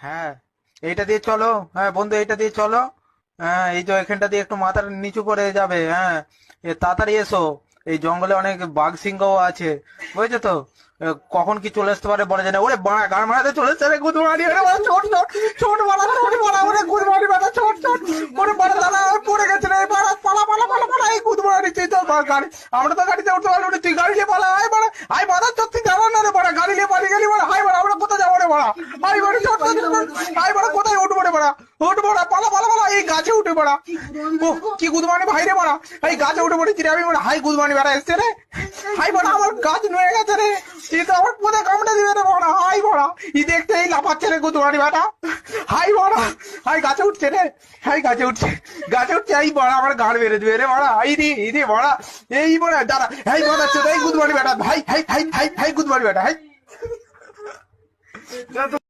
হ্যাঁ এইটা দিয়ে চলো। হ্যাঁ বন্ধু, এইটা দিয়ে চলো। হ্যাঁ এই যে এখানটা দিয়ে একটু মাথার নিচু করে যাবে হ্যাঁ। তাড়াতাড়ি এসো। এই জঙ্গলে অনেক বাঘ সিংহও আছে, বুঝেছ তো? কখন কি চলে আসতে পারে বলা যায় না। ওরে বাড়া গান মারাতে চলে এসছে রে গুদমানি ওরে বাড়া ছোট ছোট ছোট বাড়া ছোট বাড়া, ওরে গুদমানি বাড়া ছোট ছোট। ওরে বাড়া, দাদা পড়ে গেছে রে, বাড়া, পালা পালা পালা পালা, এই গুদমানি তুই তো গাড়ি আমরা তো গাড়িতে উঠতে পারব তুই গাড়ি নিয়ে পালা, আয় বাড়া, আয় বাড়া সত্যি জানো না রে বাড়া গাড়ি নিয়ে পালিয়ে গেলি বাড়া হাই বাড়া আমরা কোথায় যাব রে বাড়া আয় বাড়া। কোথায় উঠবো রে বাড়া উঠবো না, পালা পালা পালা, এই গাছে উঠে বাড়া ও, কি গুদমানি ভাই রে এই গাছে উঠে পড়েছি রে, আমি বাড়া হাই গুদমানি বাড়া এসছে রে। হাই বাড়া আমার গাছ নুয়ে গেছে রে। তুই তো আমার পোদে কামড়ে দিবে রে বাড়া হাই বাড়া ই দেখতে এই লাফাচ্ছে রে গুদমানি বাড়া হাই বাড়া হাই গাছে উঠছে রে, হাই গাছে উঠছে গাছে উঠছে, এই বাড়া আমার গাড় বেড়ে দিবে রে বাড়া এই রে এই রে বাড়া এই বাড়া দাঁড়া। হাই বাড়া চোদাই গুদমানি বেটা। হাই হাই হাই হাই হাই, গুদমানি বেটা, হাই। That's the